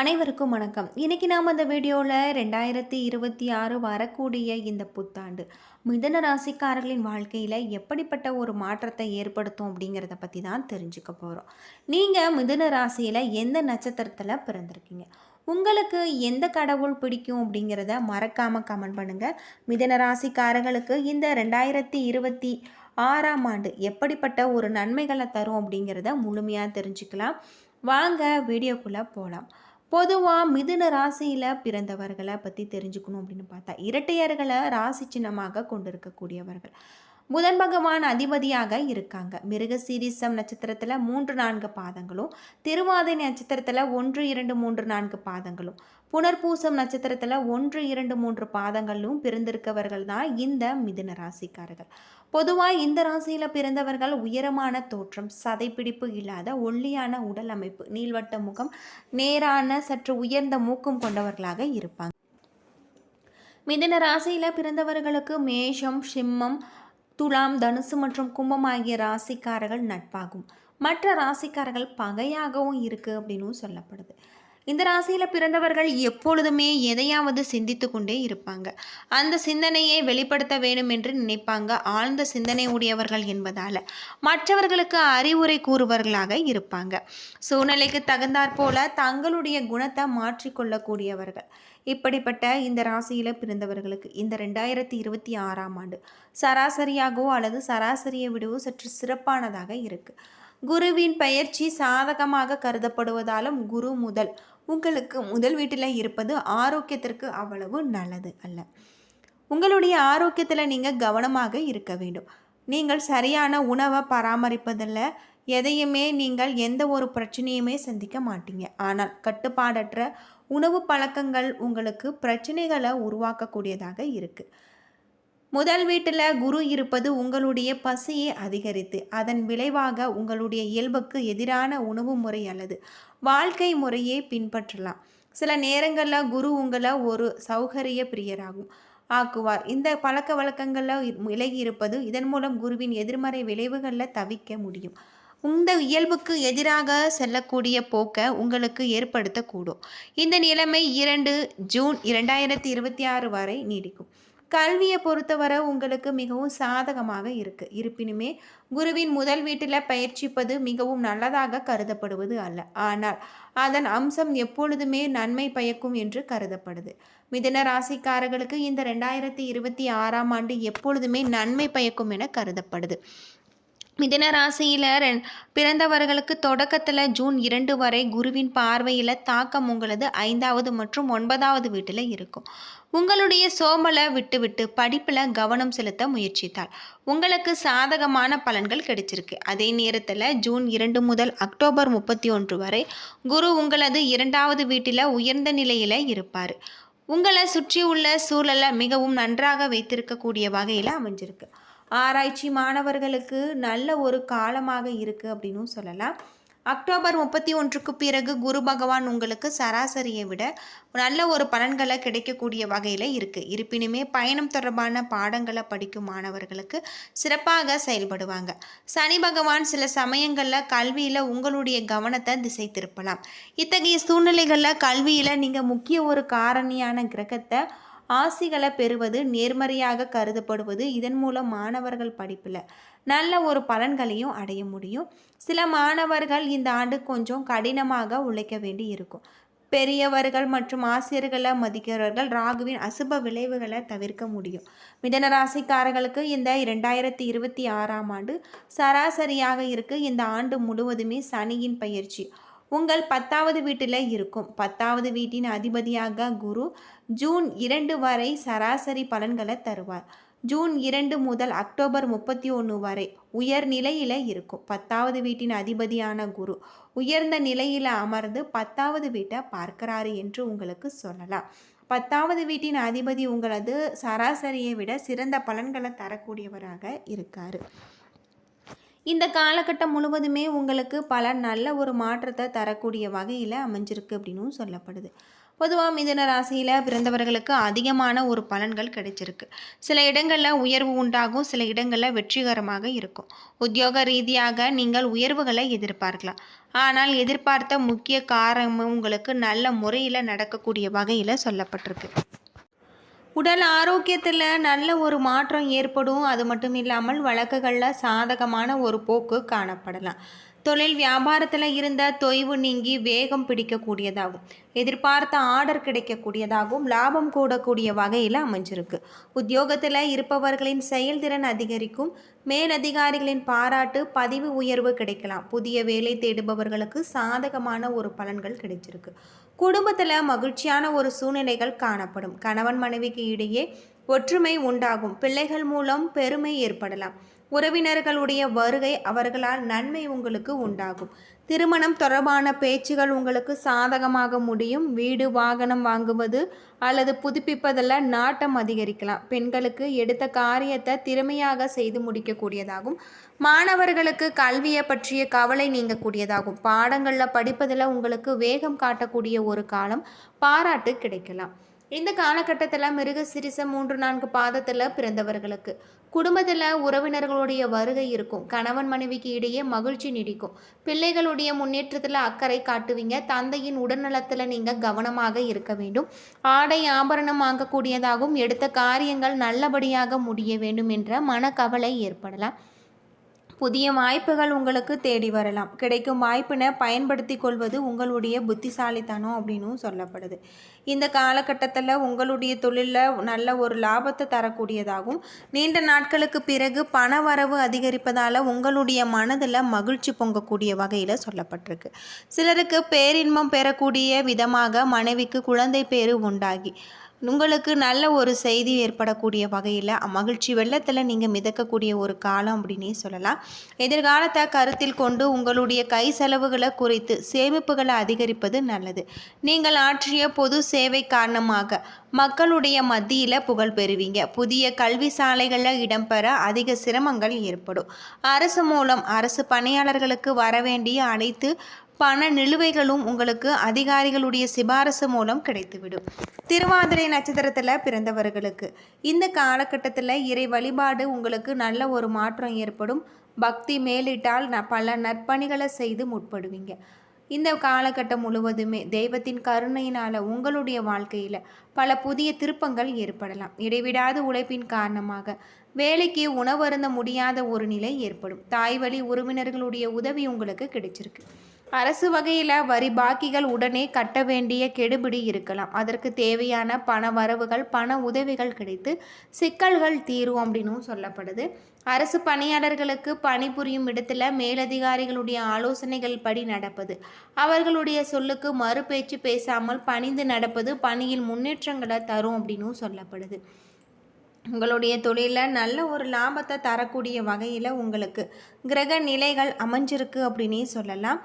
அனைவருக்கும் வணக்கம். இன்னைக்கு நாம் அந்த வீடியோவில் ரெண்டாயிரத்தி இருபத்தி ஆறு வரக்கூடிய இந்த புத்தாண்டு மிதன ராசிக்காரர்களின் வாழ்க்கையில் எப்படிப்பட்ட ஒரு மாற்றத்தை ஏற்படுத்தும் அப்படிங்கிறத பற்றி தான் தெரிஞ்சுக்க போகிறோம் நீங்கள் மிதன ராசியில் எந்த நட்சத்திரத்தில் பிறந்திருக்கீங்க? உங்களுக்கு எந்த கடவுள் பிடிக்கும் அப்படிங்கிறத மறக்காமல் கமெண்ட் பண்ணுங்கள் மிதன ராசிக்காரர்களுக்கு இந்த ரெண்டாயிரத்தி இருபத்தி ஆறாம் ஆண்டு எப்படிப்பட்ட ஒரு நன்மைகளை தரும் அப்படிங்கிறத முழுமையாக தெரிஞ்சுக்கலாம். வாங்க வீடியோக்குள்ளே போகலாம் பொதுவாக மிதுன ராசியில் பிறந்தவர்களை பற்றி தெரிஞ்சுக்கணும் அப்படின்னு பார்த்தா இரட்டையர்களை ராசி சின்னமாக கொண்டிருக்கக்கூடியவர்கள். புதன் பகவான் அதிபதியாக இருக்காங்க. மிருகசீரிசம் நட்சத்திரத்தில் மூன்று நான்கு பாதங்களும் திருவாதை நட்சத்திரத்தில் ஒன்று இரண்டு மூன்று நான்கு பாதங்களும். புனர்பூசம் நட்சத்திரத்தில் ஒன்று இரண்டு மூன்று பாதங்களும் பிறந்திருக்கவர்கள் தான் இந்த மிதுன ராசிக்காரர்கள். பொதுவாக இந்த ராசியில் பிறந்தவர்கள் உயரமான தோற்றம் சதைப்பிடிப்பு இல்லாத ஒல்லியான உடல் அமைப்பு நீள்வட்ட முகம் நேரான சற்று உயர்ந்த மூக்கும் கொண்டவர்களாக இருப்பாங்க. மிதுன ராசியில் பிறந்தவர்களுக்கு மேஷம் சிம்மம் துலாம் தனுசு மற்றும் கும்பம் ஆகிய ராசிக்காரர்கள் நட்பாகும். மற்ற ராசிக்காரர்கள் பகையாகவும் இருக்குது அப்படின்னும் சொல்லப்படுது. இந்த ராசியில் பிறந்தவர்கள் எப்பொழுதுமே எதையாவது சிந்தித்து கொண்டே இருப்பாங்க. அந்த சிந்தனையை வெளிப்படுத்த வேண்டும் என்று நினைப்பாங்க. ஆழ்ந்த சிந்தனை உடையவர்கள் என்பதால் மற்றவர்களுக்கு அறிவுரை கூறுவர்களாக இருப்பாங்க. சூழ்நிலைக்கு தகுந்தாற் போல தங்களுடைய குணத்தை மாற்றிக்கொள்ளக்கூடியவர்கள் இப்படிப்பட்ட இந்த ராசியில் பிறந்தவர்களுக்கு இந்த ரெண்டாயிரத்தி இருபத்தி ஆறாம் ஆண்டு சராசரியாகவோ அல்லது சராசரியை விடவோ சற்று சிறப்பானதாக இருக்குது குருவின் பயிற்சி சாதகமாக கருதப்படுவதாலும் குரு முதல் உங்களுக்கு முதல் வீட்டில் இருப்பது ஆரோக்கியத்திற்கு அவ்வளவு நல்லது அல்ல. உங்களுடைய ஆரோக்கியத்தில் நீங்கள் கவனமாக இருக்க வேண்டும். நீங்கள் சரியான உணவை பராமரிப்பதில் எதையுமே நீங்கள் எந்த ஒரு பிரச்சனையுமே சந்திக்க மாட்டீங்க. ஆனால் கட்டுப்பாடற்ற உணவு பழக்கங்கள் உங்களுக்கு பிரச்சனைகளை உருவாக்கக்கூடியதாக இருக்குது முதல் வீட்டில் குரு இருப்பது உங்களுடைய பசியை அதிகரித்து அதன் விளைவாக உங்களுடைய இயல்புக்கு எதிரான உணவு முறை அல்லது வாழ்க்கை முறையை பின்பற்றலாம். சில நேரங்களில் குரு உங்களை ஒரு சௌகரிய பிரியராகும் ஆக்குவார். இந்த பழக்க வழக்கங்களில் விலகி இருப்பது இதன் மூலம் குருவின் எதிர்மறை விளைவுகளில் தவிக்க முடியும். இந்த இயல்புக்கு எதிராக செல்லக்கூடிய போக்கை உங்களுக்கு ஏற்படுத்தக்கூடும். இந்த நிலைமை இரண்டு ஜூன் இரண்டாயிரத்தி இருபத்தி ஆறு வரை நீடிக்கும். கல்வியை பொறுத்தவரை உங்களுக்கு மிகவும் சாதகமாக இருக்குது இருப்பினுமே குருவின் முதல் வீட்டில் பயிற்சிப்பது மிகவும் நல்லதாக கருதப்படுவது அல்ல. ஆனால் அதன் அம்சம் எப்பொழுதுமே நன்மை பயக்கும் என்று கருதப்படுது. மிதன ராசிக்காரர்களுக்கு இந்த ரெண்டாயிரத்தி இருபத்தி ஆறாம் ஆண்டு எப்பொழுதுமே நன்மை பயக்கும் என கருதப்படுது. மிதன ராசியில் பிறந்தவர்களுக்கு தொடக்கத்தில் ஜூன் இரண்டு வரை குருவின் பார்வையில் தாக்கம் உங்களது ஐந்தாவது மற்றும் ஒன்பதாவது வீட்டில் இருக்கும். உங்களுடைய சோமலை விட்டுவிட்டு படிப்பில் கவனம் செலுத்த முயற்சித்தால் உங்களுக்கு சாதகமான பலன்கள் கிடைச்சிருக்கு. அதே நேரத்தில் ஜூன் இரண்டு முதல் அக்டோபர் முப்பத்தி ஒன்று வரை குரு உங்களது இரண்டாவது வீட்டில் உயர்ந்த நிலையில் இருப்பார். உங்களை சுற்றியுள்ள சூழலை மிகவும் நன்றாக வைத்திருக்கக்கூடிய வகையில் அமைஞ்சிருக்கு. ஆராய்ச்சி மாணவர்களுக்கு நல்ல ஒரு காலமாக இருக்குது அப்படின்னும் சொல்லலாம். அக்டோபர் முப்பத்தி ஒன்றுக்கு பிறகு குரு பகவான் உங்களுக்கு சராசரியை விட நல்ல ஒரு பலன்களை கிடைக்கக்கூடிய வகையில் இருக்குது இருப்பினுமே பயணம் தொடர்பான பாடங்களை படிக்கும் மாணவர்களுக்கு சிறப்பாக செயல்படுவாங்க. சனி பகவான் சில சமயங்களில் கல்வியில் உங்களுடைய கவனத்தை திசை திருப்பலாம். இத்தகைய சூழ்நிலைகளில் கல்வியில் நீங்கள் முக்கிய ஒரு காரணியான கிரகத்தை ஆசிகளை பெறுவது நேர்மறையாக கருதப்படுவது இதன் மூலம் மாணவர்கள் படிப்பில் நல்ல ஒரு பலன்களையும் அடைய முடியும். சில மாணவர்கள் இந்த ஆண்டு கொஞ்சம் கடினமாக உழைக்க வேண்டி இருக்கும் பெரியவர்கள் மற்றும் ஆசிரியர்களை மதிக்கிறவர்கள் ராகுவின் அசுப விளைவுகளை தவிர்க்க முடியும். மிதன ராசிக்காரர்களுக்கு இந்த இரண்டாயிரத்தி இருபத்தி ஆறாம் ஆண்டு சராசரியாக இருக்கு. இந்த ஆண்டு முழுவதுமே சனியின் பயிற்சி. உங்கள் பத்தாவது வீட்டில் இருக்கும். பத்தாவது வீட்டின் அதிபதியாக குரு ஜூன் இரண்டு வரை சராசரி பலன்களை தருவார். ஜூன் இரண்டு முதல் அக்டோபர் முப்பத்தி ஒன்று வரை உயர் நிலையில் இருக்கும். பத்தாவது வீட்டின் அதிபதியான குரு உயர்ந்த நிலையில் அமர்ந்து பத்தாவது வீட்டை பார்க்கிறாரு என்று உங்களுக்கு சொல்லலாம். பத்தாவது வீட்டின் அதிபதி உங்களது சராசரியை விட சிறந்த பலன்களை தரக்கூடியவராக இருக்கார். இந்த காலகட்டம் முழுவதுமே உங்களுக்கு பல நல்ல ஒரு மாற்றத்தை தரக்கூடிய வகையில் அமைஞ்சிருக்கு அப்படின்னும் சொல்லப்படுது. பொதுவாக மிதன ராசியில் பிறந்தவர்களுக்கு அதிகமான ஒரு பலன்கள் கிடைச்சிருக்கு. சில இடங்களில் உயர்வு உண்டாகும் சில இடங்களில் வெற்றிகரமாக இருக்கும். உத்தியோக ரீதியாக நீங்கள் உயர்வுகளை எதிர்பார்க்கலாம். ஆனால் எதிர்பார்த்த முக்கிய காரணம் உங்களுக்கு நல்ல முறையில் நடக்கக்கூடிய வகையில் சொல்லப்பட்டிருக்கு. உடல் ஆரோக்கியத்தில் நல்ல ஒரு மாற்றம் ஏற்படும். அது மட்டும் இல்லாமல் வழக்குகளில் சாதகமான ஒரு போக்கு காணப்படலாம். தொழில் வியாபாரத்தில் இருந்த தொய்வு நீங்கி வேகம் பிடிக்கக்கூடியதாகும். எதிர்பார்த்த ஆர்டர் கிடைக்கக்கூடியதாகவும் லாபம் கூடக்கூடிய வகையில் அமைஞ்சிருக்கு. உத்தியோகத்தில் இருப்பவர்களின் செயல்திறன் அதிகரிக்கும். மேலதிகாரிகளின் பாராட்டு பதிவு உயர்வு கிடைக்கலாம். புதிய வேலை தேடுபவர்களுக்கு சாதகமான ஒரு பலன்கள் கிடைச்சிருக்கு. குடும்பத்தில் மகிழ்ச்சியான ஒரு சூழ்நிலைகள் காணப்படும். கணவன் மனைவிக்கு இடையே ஒற்றுமை உண்டாகும். பிள்ளைகள் மூலம் பெருமை ஏற்படலாம். உறவினர்களுடைய வருகை அவர்களால் நன்மை உங்களுக்கு உண்டாகும். திருமணம் தொடர்பான பேச்சுகள் உங்களுக்கு சாதகமாக முடியும். வீடு வாகனம் வாங்குவது அல்லது புதுப்பிப்பதில் நாட்டம் அதிகரிக்கலாம். பெண்களுக்கு எடுத்த காரியத்தை திறமையாக செய்து முடிக்கக்கூடியதாகும். மாணவர்களுக்கு கல்வியை பற்றிய கவலை நீங்கக்கூடியதாகும். பாடங்களில் படிப்பதில் உங்களுக்கு வேகம் காட்டக்கூடிய ஒரு காலம். பாராட்டு கிடைக்கலாம். இந்த காலகட்டத்தில் மிருக சிறிச மூன்று நான்கு பாதத்தில் பிறந்தவர்களுக்கு. குடும்பத்தில் உறவினர்களுடைய வருகை இருக்கும். கணவன் மனைவிக்கு இடையே மகிழ்ச்சி நீடிக்கும். பிள்ளைகளுடைய முன்னேற்றத்தில் அக்கறை காட்டுவீங்க. தந்தையின் உடல்நலத்தில் நீங்கள் கவனமாக இருக்க வேண்டும். ஆடை ஆபரணம் வாங்கக்கூடியதாகவும் எடுத்த காரியங்கள் நல்லபடியாக முடிய வேண்டும் என்ற மனக்கவலை ஏற்படலாம். புதிய வாய்ப்புகள் உங்களுக்கு தேடி வரலாம். கிடைக்கும் வாய்ப்பினை பயன்படுத்தி கொள்வது உங்களுடைய புத்திசாலித்தனம் அப்படின்னும் சொல்லப்படுது. இந்த காலகட்டத்தில் உங்களுடைய தொழிலில் நல்ல ஒரு லாபத்தை தரக்கூடியதாகவும் நீண்ட நாட்களுக்கு பிறகு பண வரவு அதிகரிப்பதால் உங்களுடைய மனதில் மகிழ்ச்சி பொங்கக்கூடிய வகையில் சொல்லப்பட்டிருக்கு. சிலருக்கு பேரின்பம் பெறக்கூடிய விதமாக மனைவிக்கு குழந்தை பேரு உண்டாகி உங்களுக்கு நல்ல ஒரு செய்தி ஏற்படக்கூடிய வகையில் மகிழ்ச்சி வெள்ளத்தில் நீங்கள் மிதக்கக்கூடிய ஒரு காலம் அப்படின்னே சொல்லலாம். எதிர்காலத்தை கருத்தில் கொண்டு உங்களுடைய கை செலவுகளை குறைத்து சேமிப்புகளை அதிகரிப்பது நல்லது. நீங்கள் ஆற்றிய பொது சேவை காரணமாக மக்களுடைய மத்தியில் புகழ் பெறுவீங்க. புதிய கல்வி சாலைகளில் இடம்பெற அதிக சிரமங்கள் ஏற்படும். அரசு மூலம் அரசு பணியாளர்களுக்கு வரவேண்டிய அனைத்து பண நிலுவைகளும் உங்களுக்கு அதிகாரிகளுடைய சிபாரசு மூலம் கிடைத்துவிடும். திருவாதிரை நட்சத்திரத்தில் பிறந்தவர்களுக்கு இந்த காலகட்டத்தில் இறை வழிபாடு உங்களுக்கு நல்ல ஒரு மாற்றம் ஏற்படும். பக்தி மேலிட்டால் ந பல நற்பணிகளை செய்து முற்படுவீங்க. இந்த காலகட்டம் முழுவதுமே தெய்வத்தின் கருணையினால் உங்களுடைய வாழ்க்கையில் பல புதிய திருப்பங்கள் ஏற்படலாம். இடைவிடாத உழைப்பின் காரணமாக வேலைக்கு உணவருந்த முடியாத ஒரு நிலை ஏற்படும். தாய் வழி உறவினர்களுடைய உதவி உங்களுக்கு கிடைச்சிருக்கு. அரசு வகையில் வரி பாக்கிகள் உடனே கட்ட வேண்டிய கெடுபிடி இருக்கலாம். அதற்கு தேவையான பண வரவுகள் பண உதவிகள் கிடைத்து சிக்கல்கள் தீரும் அப்படின்னும் சொல்லப்படுது. அரசு பணியாளர்களுக்கு பணிபுரியும் இடத்துல மேலதிகாரிகளுடைய ஆலோசனைகள் படி நடப்பது அவர்களுடைய சொல்லுக்கு மறுபேச்சு பேசாமல் பணிந்து நடப்பது பணியில் முன்னேற்றங்களை தரும் அப்படின்னும் சொல்லப்படுது. உங்களுடைய தொழிலில் நல்ல ஒரு லாபத்தை தரக்கூடிய வகையில் உங்களுக்கு கிரக நிலைகள் அமைஞ்சிருக்கு அப்படின்னே சொல்லலாம்.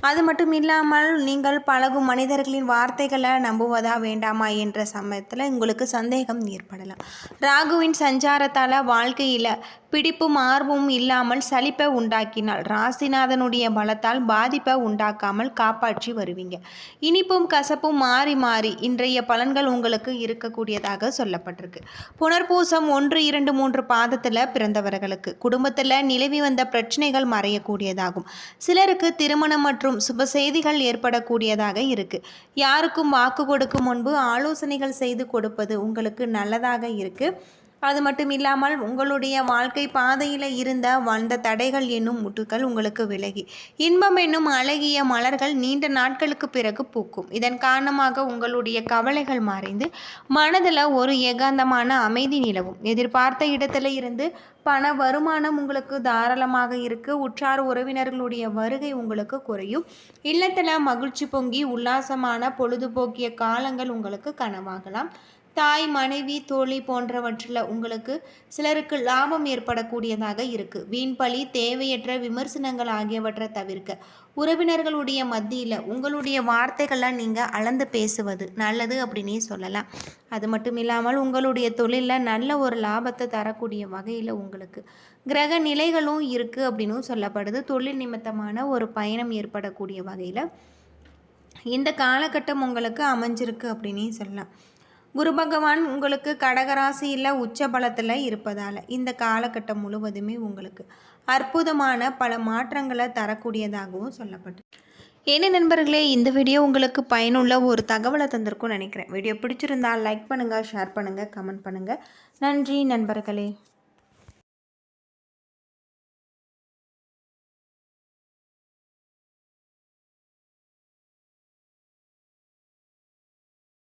அது மட்டும் இல்லாமல் நீங்கள் பழகும் மனிதர்களின் வார்த்தைகளை நம்புவதா வேண்டாமா என்ற சமயத்தில் உங்களுக்கு சந்தேகம் ஏற்படலாம். ராகுவின் சஞ்சாரத்தால் வாழ்க்கையில் பிடிப்பும் ஆர்வமும் இல்லாமல் சலிப்பை உண்டாக்கினால் ராசிநாதனுடைய பலத்தால் பாதிப்பை உண்டாக்காமல் காப்பாற்றி வருவீங்க. இனிப்பும் கசப்பும் மாறி மாறி இன்றைய பலன்கள் உங்களுக்கு இருக்கக்கூடியதாக சொல்லப்பட்டிருக்கு. புனர்பூசம் ஒன்று இரண்டு மூன்று பாதத்தில் பிறந்தவர்களுக்கு குடும்பத்தில் நிலவி வந்த பிரச்சனைகள் மறையக்கூடியதாகும். சிலருக்கு திருமணம் மற்றும் சுப செய்திகள் ஏற்படக்கூடியதாக இருக்கு. யாருக்கும் வாக்கு கொடுக்கும் முன்பு ஆலோசனைகள் செய்து கொடுப்பது உங்களுக்கு நல்லதாக இருக்குது அது மட்டும் இல்லாமல் உங்களுடைய வாழ்க்கை பாதையில் இருந்த வந்த தடைகள் என்னும் முட்டுக்கள் உங்களுக்கு விலகி. இன்பம் என்னும் அழகிய மலர்கள் நீண்ட நாட்களுக்கு பிறகு பூக்கும். இதன் காரணமாக உங்களுடைய கவலைகள் மறைந்து மனதில் ஒரு ஏகாந்தமான அமைதி நிலவும். எதிர்பார்த்த இடத்துல இருந்து பண வருமானம் உங்களுக்கு தாராளமாக இருக்கு. உற்றார் உறவினர்களுடைய வருகை உங்களுக்கு குறையும். இல்லத்தில் மகிழ்ச்சி பொங்கி உல்லாசமான பொழுதுபோக்கிய காலங்கள் உங்களுக்கு கனவாகலாம். தாய் மனைவி தோழி போன்றவற்றில் உங்களுக்கு சிலருக்கு லாபம் ஏற்படக்கூடியதாக இருக்குது வீண்பழி தேவையற்ற விமர்சனங்கள் ஆகியவற்றை தவிர்க்க உறவினர்களுடைய மத்தியில் உங்களுடைய வார்த்தைகளை நீங்கள் அளந்து பேசுவது நல்லது அப்படின்னே சொல்லலாம். அது மட்டும் இல்லாமல் உங்களுடைய தொழிலில் நல்ல ஒரு லாபத்தை தரக்கூடிய வகையில் உங்களுக்கு கிரக நிலைகளும் இருக்குது அப்படின்னும் சொல்லப்படுது. தொழில் நிமித்தமான ஒரு பயணம் ஏற்படக்கூடிய வகையில் இந்த காலகட்டம் உங்களுக்கு அமைஞ்சிருக்கு அப்படின்னே சொல்லலாம். குரு பகவான் உங்களுக்கு கடகராசியில் உச்ச பலத்தில் இருப்பதால் இந்த காலகட்டம் முழுவதுமே உங்களுக்கு அற்புதமான பல மாற்றங்களை தரக்கூடியதாகவும் சொல்லப்பட்டு. என்ன நண்பர்களே இந்த வீடியோ உங்களுக்கு பயனுள்ள ஒரு தகவலை தந்திருக்கும்னு நினைக்கிறேன். வீடியோ பிடிச்சிருந்தால் லைக் பண்ணுங்கள் ஷேர் பண்ணுங்கள் கமெண்ட் பண்ணுங்கள் நன்றி நண்பர்களே.